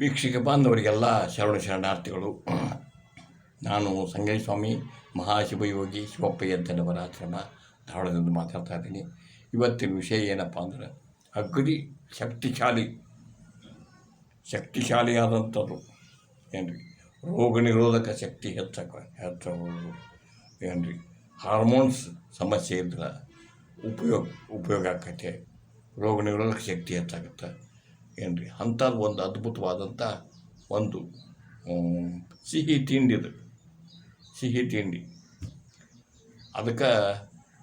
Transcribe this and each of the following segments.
ವೀಕ್ಷಕ ಬಾಂಧವರಿಗೆಲ್ಲ ಶರಣ ಶರಣಾರ್ಥಿಗಳು. ನಾನು ಸಂಗಯ್ಯ ಸ್ವಾಮಿ ಮಹಾಶಿವಯೋಗಿ ಶಿವಪ್ಪ ಎದ್ದನವರ ಆಶ್ರಮ ಧಾರವಾಡದಿಂದ ಮಾತಾಡ್ತಾ ಇದ್ದೀನಿ. ಇವತ್ತಿನ ವಿಷಯ ಏನಪ್ಪ ಅಂದ್ರೆ, ಅಗ್ರಿ ಶಕ್ತಿಶಾಲಿ, ಶಕ್ತಿಶಾಲಿಯಾದಂಥದ್ದು ಏನು ರೀ ರೋಗ ನಿರೋಧಕ ಶಕ್ತಿ ಹೆಚ್ಚಕ್ಕೆ ಹೆಚ್ಚು ಏನು ರೀ ಹಾರ್ಮೋನ್ಸ್ ಸಮಸ್ಯೆ ಇದ್ರೆ ಉಪಯೋಗ ಉಪಯೋಗ ಆಕೈತೆ. ರೋಗ ನಿರೋಧಕ ಶಕ್ತಿ ಹೆಚ್ಚಾಗುತ್ತೆ. ಏನು ರೀ ಅಂಥದ್ದು ಒಂದು ಅದ್ಭುತವಾದಂಥ ಒಂದು ಸಿಹಿ ತಿಂಡಿ ಅದು. ಸಿಹಿ ತಿಂಡಿ. ಅದಕ್ಕೆ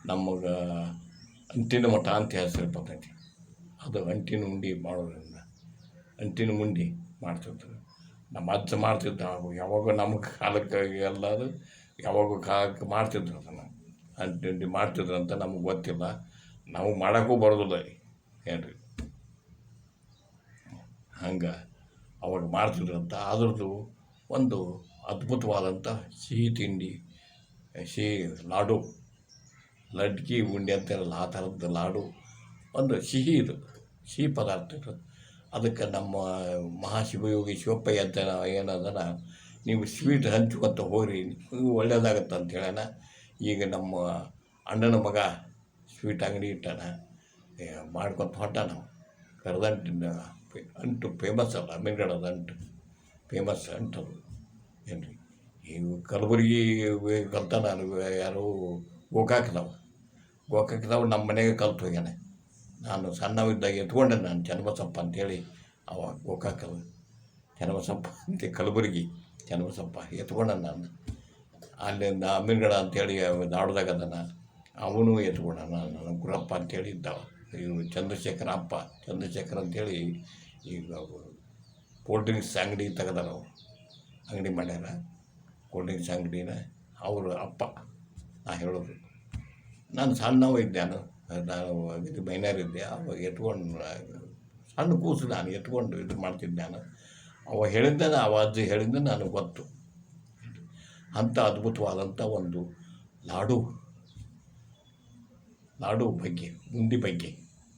ನಮಗೆ ಅಂಟಿನ ಮಠ ಅಂತ ಹೆಸರು ಬರ್ತೈತಿ. ಅದು ಅಂಟಿನ ಉಂಡಿ ಮಾಡೋದ್ರಿಂದ, ಅಂಟಿನ ಉಂಡಿ ಮಾಡ್ತಿದ್ರು ನಮ್ಮ ಅಜ್ಜ ಮಾಡ್ತಿದ್ದ ಯಾವಾಗ ನಮ್ಮ ಕಾಲಕ್ಕೆ ಎಲ್ಲ ಅದು ಯಾವಾಗ ಕಾಲಕ್ಕೆ ಮಾಡ್ತಿದ್ರು ಅದನ್ನು. ಅಂಟಿ ಉಂಡಿ ಮಾಡ್ತಿದ್ರು ಅಂತ ನಮಗೆ ಗೊತ್ತಿಲ್ಲ. ನಾವು ಮಾಡೋಕ್ಕೂ ಬರೋದಿಲ್ಲ ಏನ್ರಿ? ಹಂಗೆ ಅವಾಗ ಮಾಡ್ತಿದ್ರು ಅಂತ ಅದ್ರದ್ದು ಒಂದು ಅದ್ಭುತವಾದಂಥ ಸಿಹಿ ತಿಂಡಿ, ಸಿಹಿ ಲಾಡು, ಲಡ್ಕಿ, ಉಂಡೆ ಅಂತಾರಲ್ಲ ಆ ಥರದ ಲಾಡು, ಒಂದು ಸಿಹಿ ಇದು, ಸಿಹಿ ಪದಾರ್ಥ ಇದು. ಅದಕ್ಕೆ ನಮ್ಮ ಮಹಾಶಿವಯೋಗಿ ಶಿವಪ್ಪಯ್ಯ ಅಂತ ಏನದನ, ನೀವು ಸ್ವೀಟ್ ಹಂಚ್ಕೊತ ಹೋಗ್ರಿ ಒಳ್ಳೇದಾಗತ್ತೆ ಅಂತ ಹೇಳೋಣ. ಈಗ ನಮ್ಮ ಅಣ್ಣನ ಮಗ ಸ್ವೀಟ್ ಅಂಗಡಿ ಇಟ್ಟಾನ ಮಾಡ್ಕೊತ ಹೊಟ್ಟ ನಾವು ಕರದಂಟಿನ ಅಂಟು ಫೇಮಸ್ ಅಲ್ಲ ಅಮೀನ್ಗಡದ ಅಂಟು ಫೇಮಸ್ ಅಂಟದು ಏನು ಇವು ಕಲಬುರಗಿ ಕಲ್ತ ನಾನು ಯಾರು ಗೋಕಾಕ್ದವ ಗೋಕಾಕ್ದವ ನಮ್ಮ ಮನೆಗೆ ಕಲ್ತು ಹೋಗ್ಯಾನೆ. ನಾನು ಸಣ್ಣವಿದ್ದಾಗ ಎತ್ಕೊಂಡೆ ನಾನು ಚನ್ನಬಸಪ್ಪ ಅಂತೇಳಿ. ಅವ ಗೋಕಾಕದ ಚನ್ನಬಸಪ್ಪ ಅಂತ ಕಲಬುರಗಿ ಚನ್ನಬಸಪ್ಪ ಎತ್ಕೊಂಡೆ ನಾನು. ಅಲ್ಲಿಂದ ಅಮೀನ್ಗಡ ಅಂತೇಳಿ ದಾಡ್ದಾಗ ಅದನ್ನು ಅವನು ಎತ್ಕೊಂಡ ನಾನು ಗುರಪ್ಪ ಅಂತೇಳಿ ಇದ್ದವ. ಇವು ಚಂದ್ರಶೇಖರ ಅಪ್ಪ ಚಂದ್ರಶೇಖರ್ ಅಂತೇಳಿ ಈಗ ಕೋಲ್ಡ್ ಡ್ರಿಂಕ್ಸ್ ಅಂಗಡಿ ಅವ್ರು. ಅಂಗಡಿ ಮಾಡ್ಯಾರ. ಕೋಲ್ಡ್ ಡ್ರಿಂಕ್ಸ್ ಅಂಗಡಿನ ಅವರು ಅಪ್ಪ ನಾ ಹೇಳೋದು. ನಾನು ಸಣ್ಣವ ಇದ್ದೆ ನಾನು. ನಾನು ಇದು ಮೈನರ್ ಇದ್ದೆ. ಅವಾಗ ಎತ್ಕೊಂಡು ಸಣ್ಣ ಕೂಸು ನಾನು ಎತ್ಕೊಂಡು ಇದು ಮಾಡ್ತಿದ್ದೆ ನಾನು. ಅವ ಹೇಳಿದ್ದೆ ಅವ ಅಜ್ಜಿ ಹೇಳಿದ್ದ ನನಗೆ ಗೊತ್ತು. ಅಂಥ ಅದ್ಭುತವಾದಂಥ ಒಂದು ಲಾಡು. ಲಾಡು ಬಗ್ಗೆ ಉಂಡಿ ಬಗ್ಗೆ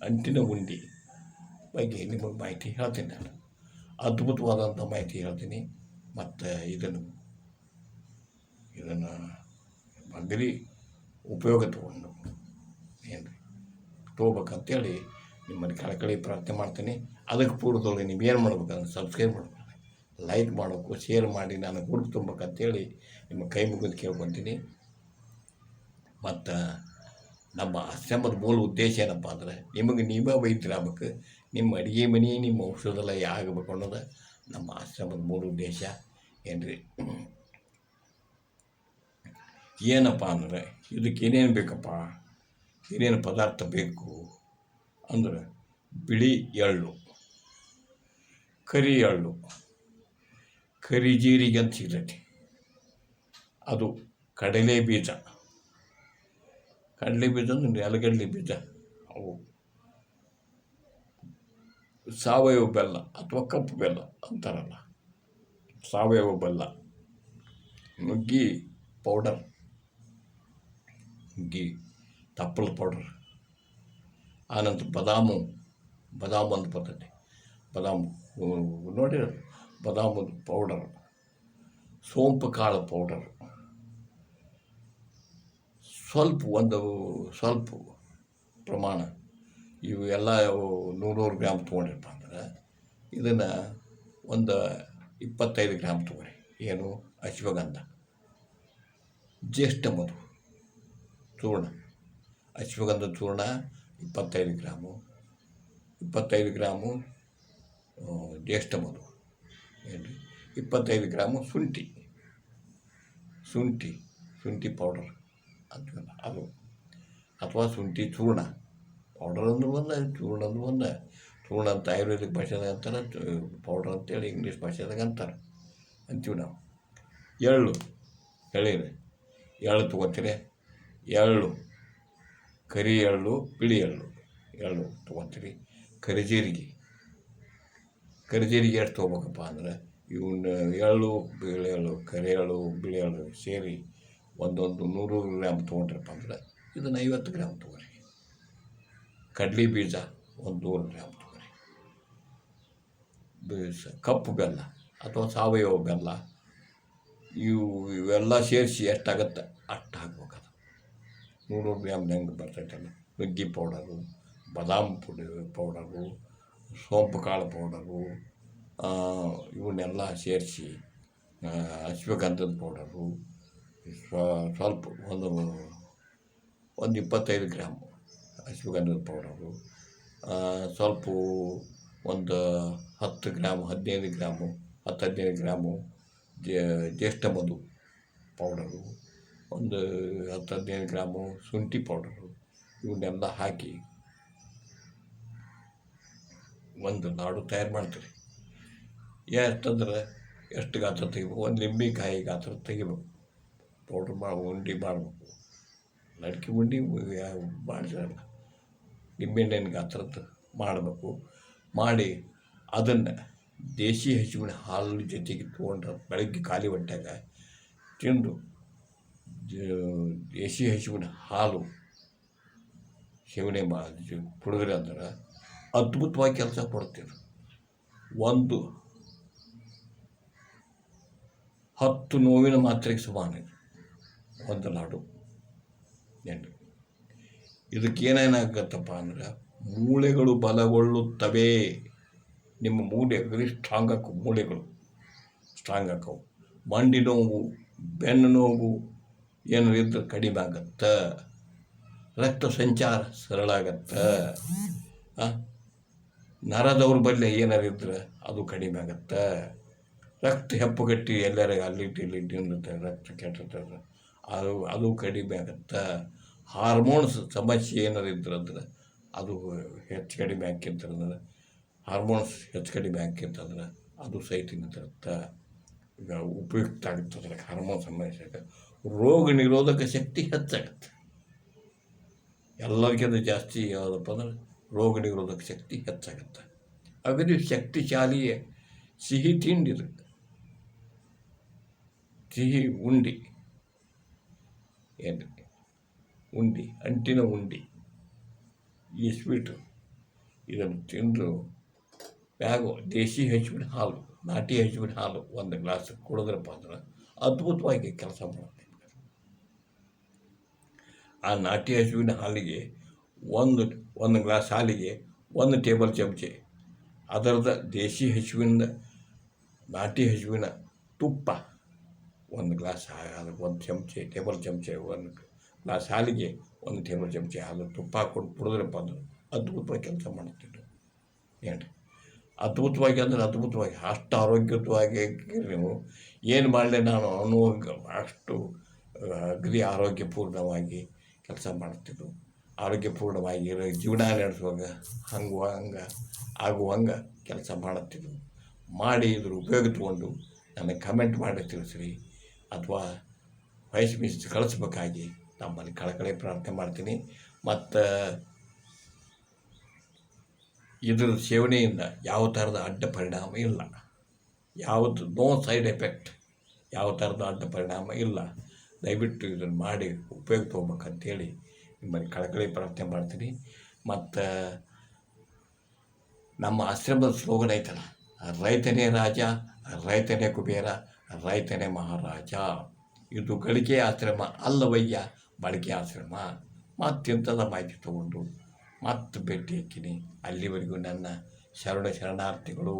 ಅಂಟಿನ ಉಂಡಿ. ಬಗ್ಗೆ ನಿಮಗೆ ಮಾಹಿತಿ ಹೇಳ್ತೀನಿ ನಾನು. ಅದ್ಭುತವಾದಂಥ ಮಾಹಿತಿ ಹೇಳ್ತೀನಿ. ಮತ್ತು ಇದನ್ನು ಇದನ್ನು ಅಗದಿ ಉಪಯೋಗ ತಗೊಂಡು. ಏನು ರೀ ತೊಗೋಬೇಕಂತೇಳಿ ನಿಮ್ಮನ್ನು ಕಳಕಳಿ ಪ್ರಾರ್ಥನೆ ಮಾಡ್ತೀನಿ. ಅದಕ್ಕೆ ಪೂರ್ವದಲ್ಲಿ ನೀವು ಏನು ಮಾಡ್ಬೇಕಂದ್ರೆ ಸಬ್ಸ್ಕ್ರೈಬ್ ಮಾಡ್ಬೇಕು ಲೈಕ್ ಮಾಡಬೇಕು ಶೇರ್ ಮಾಡಿ, ನಾನು ಗುರುತು ತುಂಬಬೇಕಂತೇಳಿ ನಿಮ್ಮ ಕೈ ಮುಗಿದು ಕೇಳ್ಕೊತೀನಿ. ಮತ್ತು ನಮ್ಮ ಆಶ್ರಮದ ಮೂಲ ಉದ್ದೇಶ ಏನಪ್ಪ ಅಂದ್ರೆ, ನಿಮಗೆ ನೀವೇ ವೈದ್ಯರಾಗಬೇಕು. ನಿಮ್ಮ ಅಡುಗೆ ಮನೆ, ನಿಮ್ಮ ಔಷಧಾಲಯ ಆಗಬೇಕು ಅನ್ನೋದು ನಮ್ಮ ಆಶ್ರಮದ ಮೂಲ ಉದ್ದೇಶ ಏನು ರೀ ಏನಪ್ಪ ಅಂದರೆ ಇದಕ್ಕೆ ಏನೇನು ಬೇಕಪ್ಪ? ಏನೇನು ಪದಾರ್ಥ ಬೇಕು? ಅಂದ್ರೆ ಬಿಳಿ ಎಳ್ಳು, ಕರಿ ಎಳ್ಳು, ಕರಿ ಜೀರಿಗೆ ಅಂತ ಸಿಗ್ತೈತಿ. ಅದು ಕಡಲೆ ಬೀಜ. ಕಡಲೆ ಬೀಜ ಅಂದರೆ ನೆಲಗಡಲೆ ಬೀಜ. ಅವು ಸಾವಯವ ಬೆಲ್ಲ ಅಥವಾ ಕಪ್ಪು ಬೆಲ್ಲ ಅಂತಾರಲ್ಲ. ಸಾವಯವ ಬೆಲ್ಲ. ನುಗ್ಗಿ ಪೌಡರ್ ನುಗ್ಗಿ ತಪ್ಪಲ ಪೌಡರ್ ಆನಂತರ ಬದಾಮು ಬದಾಮು ಅಂತ ಬರ್ತದೆ ಬದಾಮು ನೋಡಿರ ಬದಾಮು ಪೌಡರ್ ಸೋಂಪು ಕಾಳು ಪೌಡರ್ ಸ್ವಲ್ಪ ಒಂದು, ಸ್ವಲ್ಪ ಪ್ರಮಾಣ. ಇವು ಎಲ್ಲ ನೂರೂರು ಗ್ರಾಮ್ ತೊಗೊಂಡಿರಪ್ಪ ಅಂದ್ರೆ ಇದನ್ನು ಒಂದು ಇಪ್ಪತ್ತೈದು ಗ್ರಾಮ್ ತೊಗೊರಿ. ಏನು? ಅಶ್ವಗಂಧ. ಜ್ಯೇಷ್ಠ ಮಧು. ಚೂರ್ಣ ಅಶ್ವಗಂಧ ಚೂರ್ಣ ಇಪ್ಪತ್ತೈದು ಗ್ರಾಮು. ಇಪ್ಪತ್ತೈದು ಗ್ರಾಮು ಜ್ಯೇಷ್ಠ ಮಧು. ಏನು ಇಪ್ಪತ್ತೈದು ಗ್ರಾಮು ಶುಂಠಿ. ಶುಂಠಿ. ಶುಂಠಿ ಪೌಡರ್ ಅಂತ ಅದು. ಅಥವಾ ಶುಂಠಿ ಚೂರ್ಣ ಪೌಡರ್ ಅಂದ್ರೆ ಬಂದ ಚೂರ್ಣ ಅಂದ್ರೆ ಬಂದ ಚೂರ್ಣ ಅಂತ ಆಯುರ್ವೇದಿಕ್ ಭಾಷೆದಾಗ ಅಂತಾರೆ ಪೌಡ್ರ್ ಅಂತೇಳಿ ಇಂಗ್ಲೀಷ್ ಭಾಷೆದಾಗ ಅಂತಾರೆ. ಅಂತೀವಿ ನಾವು. ಎಳ್ಳು ಎಳೀರಿ ಎಳ್ಳು ತೊಗೊತೀರಿ. ಎಳ್ಳು, ಕರಿ ಎಳ್ಳು, ಬಿಳಿ ಎಳ್ಳು. ಎಳ್ಳು ತೊಗೊತೀರಿ. ಕರಿಜೀರಿಗೆ ಕರಿಜೀರಿಗೆ ಎಷ್ಟು ತೊಗೋಬೇಕಪ್ಪ ಅಂದ್ರೆ ಇವನ್ನ ಎಳ್ಳು, ಬಿಳಿ ಎಳ್ಳು, ಕರಿ ಎಳ್ಳು, ಬಿಳಿ ಎಳ್ಳು ಸೇರಿ ಒಂದೊಂದು ನೂರು ಗ್ರಾಮ್ ತೊಗೊಂಡ್ರಪ್ಪ ಅಂದ್ರೆ ಇದನ್ನು ಐವತ್ತು ಗ್ರಾಮ್ ತೊಗೊರಿ. ಕಡ್ಲಿ ಬೀಜ ಒಂದು ನೂರು ಗ್ರಾಮ್ ತೊಗೊರಿ ಬೆ- ಕಪ್ಪು ಬೆಲ್ಲ ಅಥವಾ ಸಾವಯವ ಬೆಲ್ಲ, ಇವು ಇವೆಲ್ಲ ಸೇರಿಸಿ ಎಷ್ಟಾಗತ್ತೆ? ಅಷ್ಟು ಹಾಕ್ಬೇಕದು. ನೂರು ಗ್ರಾಮ್ ಹೆಂಗೆ ಬರ್ತೈತಲ್ಲ? ನುಗ್ಗಿ ಪೌಡರು, ಬಾದಾಮ್ ಪುಡಿ ಪೌಡರು, ಸೋಂಪು ಕಾಳು ಪೌಡರು ಇವನ್ನೆಲ್ಲ ಸೇರಿಸಿ ಅಶ್ವಗಂಧದ ಪೌಡರು, ಸ್ವಲ್ಪ ಒಂದು ಒಂದು ಇಪ್ಪತ್ತೈದು ಗ್ರಾಮ್ ಅಶ್ವಗಂಧದ ಪೌಡರು ಸ್ವಲ್ಪ ಒಂದು ಹತ್ತು ಗ್ರಾಮ್, ಹದಿನೈದು ಗ್ರಾಮು, ಹತ್ತು ಹದಿನೈದು ಗ್ರಾಮು ಜ್ಯೇಷ್ಠ ಮಧು ಪೌಡರು, ಒಂದು ಹತ್ತು ಹದಿನೈದು ಗ್ರಾಮು ಶುಂಠಿ ಪೌಡರು ಇವನ್ನೆಲ್ಲ ಹಾಕಿ ಒಂದು ಲಾಡು ತಯಾರು ಮಾಡ್ತೀರಿ. ಎಷ್ಟಂದ್ರೆ ಎಷ್ಟು ಗಾತ್ರ ತೆಗಿಬೇಕು? ಒಂದು ಲಿಂಬೆಕಾಯಿ ಗಾತ್ರ ತೆಗಿಬೇಕು. ಪೌಡ್ರ್ ಮಾಡಿ, ಉಂಡೆ ಮಾಡಬೇಕು. ಲಡ್ಕಿ ಉಂಡೆ ಮಾಡಿದ್ರಲ್ಲ ನಿಂಬೆಹಣ್ಣಿನ ಗಾತ್ರದ್ದು ಮಾಡಬೇಕು. ಮಾಡಿ ಅದನ್ನು ದೇಶಿ ಹಸುವಿನ ಹಾಲು ಜೊತೆಗೆ ತೊಗೊಂಡ್ರೆ ಬೆಳಗ್ಗೆ ಖಾಲಿ ಹೊಟ್ಟೆಗ ತಿಂದು ದೇಸಿ ಹಸುವಿನ ಹಾಲು ಸೇವನೆ ಮಾಡಿ ಕುಡಿದ್ರೆ ಅಂದ್ರೆ ಅದ್ಭುತವಾಗಿ ಕೆಲಸ ಕೊಡ್ತೀವಿ ಒಂದು ಹತ್ತು ನೋವಿನ ಮಾತ್ರೆಗೆ ಸಮಾನ ಒಂದು ಲಾಡು ಎಣ್ಣೆ. ಇದಕ್ಕೆ ಏನೇನಾಗತ್ತಪ್ಪ ಅಂದ್ರೆ ಮೂಳೆಗಳು ಬಲಗೊಳ್ಳುತ್ತವೆ. ನಿಮ್ಮ ಮೂಳೆ ವೆರಿ ಸ್ಟ್ರಾಂಗ್ ಆಕವು ಮೂಳೆಗಳು. ಸ್ಟ್ರಾಂಗ್ ಆಕವು. ಮಂಡಿ ನೋವು, ಬೆನ್ನು ನೋವು ಏನಾರು ಇದ್ರೆ ಕಡಿಮೆ ಆಗತ್ತೆ. ರಕ್ತ ಸಂಚಾರ ಸರಳ ಆಗತ್ತೆ? ನರ ದೌರ್ಬಲ್ಯ ಏನಾರು ಇದ್ರೆ ಅದು ಕಡಿಮೆ ಆಗತ್ತೆ. ರಕ್ತ ಹೆಪ್ಪುಗಟ್ಟಿ ಎಲ್ಲರಿಗೆ ಅಲ್ಲಿಟ್ಟು ಇಲ್ಲಿಟ್ಟು ರಕ್ತ ಕೆಟ್ಟ ಅದು ಅದು ಕಡಿಮೆ ಆಗತ್ತೆ. ಹಾರ್ಮೋನ್ಸ್ ಸಮಸ್ಯೆ ಏನಾರು ಇದ್ರಂದ್ರೆ ಅದು ಹೆಚ್ಚು ಕಡಿಮೆ ಆಕ್ಕಿರ್ತಂದ್ರೆ ಹಾರ್ಮೋನ್ಸ್ ಹೆಚ್ಚು ಕಡಿಮೆ ಆಕ್ಕಿರ್ತಂದ್ರೆ ಅದು ಸೈಟಿನ ತರ್ತ ಈಗ ಉಪಯುಕ್ತ ಆಗುತ್ತೆ ಹಾರ್ಮೋನ್ ಸಮಸ್ಯೆಗೆ ರೋಗ ನಿರೋಧಕ ಶಕ್ತಿ ಹೆಚ್ಚಾಗುತ್ತೆ. ಎಲ್ಲರಿಗಿಂತ ಜಾಸ್ತಿ ಯಾವುದಪ್ಪ ಅಂದ್ರೆ ರೋಗ ನಿರೋಧಕ ಶಕ್ತಿ ಹೆಚ್ಚಾಗುತ್ತೆ. ಅಗದಿ ಶಕ್ತಿಶಾಲಿ ಸಿಹಿ ತಿಂಡಿ ಸಿಹಿ ಉಂಡಿ. ಏನು ಉಂಡಿ, ಅಂಟಿನ ಉಂಡಿ ಈ ಸ್ವೀಟು ಇದನ್ನು ತಿಂದು ಬ್ಯಾಗು, ದೇಶಿ ಹಸುವಿನ ಹಾಲು, ನಾಟಿ ಹೆಚ್ಚುವಿನ ಹಾಲು ಒಂದು ಗ್ಲಾಸ್ ಕುಡಿದ್ರಪ್ಪ ಅಂದ್ರೆ ಅದ್ಭುತವಾಗಿ ಕೆಲಸ ಮಾಡುತ್ತೆ. ಆ ನಾಟಿ ಹಸುವಿನ ಹಾಲಿಗೆ ಒಂದು ಒಂದು ಗ್ಲಾಸ್ ಹಾಲಿಗೆ ಒಂದು ಟೇಬಲ್ ಚಮಚೆ, ಅದರದ ದೇಶಿ ಹಸುವಿನ ನಾಟಿ ಹಸುವಿನ ತುಪ್ಪ ಒಂದು ಗ್ಲಾಸ್ ಅದಕ್ಕೆ ಒಂದು ಚಮಚೆ, ಟೇಬಲ್ ಚಮಚೆ ಒಂದು ಗ್ಲಾಸ್ ಸಾಲಿಗೆ ಒಂದು ಟೇಬಲ್ ಚಮಚ ಹಾಲು, ತುಪ್ಪ ಹಾಕ್ಕೊಂಡು ಕುಡಿದ್ರಪ್ಪ ಅಂದ್ರೆ ಅದ್ಭುತವಾಗಿ ಕೆಲಸ ಮಾಡ್ತಿದ್ರು ಏನು ಅದ್ಭುತವಾಗಿ ಅಂದ್ರೆ ಅದ್ಭುತವಾಗಿ, ಅಷ್ಟು ಆರೋಗ್ಯಯುತವಾಗಿ ನೀವು ಏನು ಮಾಡಲಿ ನಾನು ಅನ್ನುವಂಗೆ ಅಷ್ಟು ಅಗ್ರಿ ಆರೋಗ್ಯಪೂರ್ಣವಾಗಿ ಕೆಲಸ ಮಾಡ್ತಿದ್ರು ಆರೋಗ್ಯಪೂರ್ಣವಾಗಿ ಜೀವನ ನಡೆಸುವಾಗ ಹಂಗೆ ಹಂಗೆ, ಆಗುವಂಗೆ ಕೆಲಸ ಮಾಡುತ್ತಿದ್ರು ಮಾಡಿ ಇದ್ರ ಉಪಯೋಗ ತಗೊಂಡು ನನಗೆ ಕಮೆಂಟ್ ಮಾಡಿ ತಿಳಿಸ್ರಿ. ಅಥವಾ ವಯಸ್ಸು ಮೆಸೇಜ್ ಕಳಿಸ್ಬೇಕಾಗಿ ತಮ್ಮಲ್ಲಿ ಕಳಕಳಿ ಪ್ರಾರ್ಥನೆ ಮಾಡ್ತೀನಿ. ಮತ್ತು ಇದ್ರ ಸೇವನೆಯಿಂದ ಯಾವ ಥರದ ಅಡ್ಡ ಪರಿಣಾಮ ಇಲ್ಲ. ಯಾವುದು ನೋ ಸೈಡ್ ಎಫೆಕ್ಟ್, ಯಾವ ಥರದ ಅಡ್ಡ ಪರಿಣಾಮ ಇಲ್ಲ. ದಯವಿಟ್ಟು ಇದನ್ನು ಮಾಡಿ ಉಪಯೋಗ ತೊಗೊಬೇಕಂತೇಳಿ ನಿಮ್ಮಲ್ಲಿ ಕಳಕಳಿ ಪ್ರಾರ್ಥನೆ ಮಾಡ್ತೀನಿ. ಮತ್ತು ನಮ್ಮ ಆಶ್ರಮದ ಸ್ಲೋಗನ್ ಐತಲ್ಲ, ರೈತನೇ ರಾಜ, ರೈತನೇ ಕುಬೇರ, ರೈತನೇ ಮಹಾರಾಜ. ಇದು ಗಳಿಕೆ ಆಶ್ರಮ ಅಲ್ಲವಯ್ಯ ಬಳಕೆ ಆಶ್ರಮ ಇಂಥದ್ದು ಮಾಹಿತಿ ತಗೊಂಡು ಮತ್ತೆ ಭೇಟಿ ಹಾಕಿನಿ. ಅಲ್ಲಿವರೆಗೂ ನನ್ನ ಶರಣ ಶರಣಾರ್ಥಿಗಳು.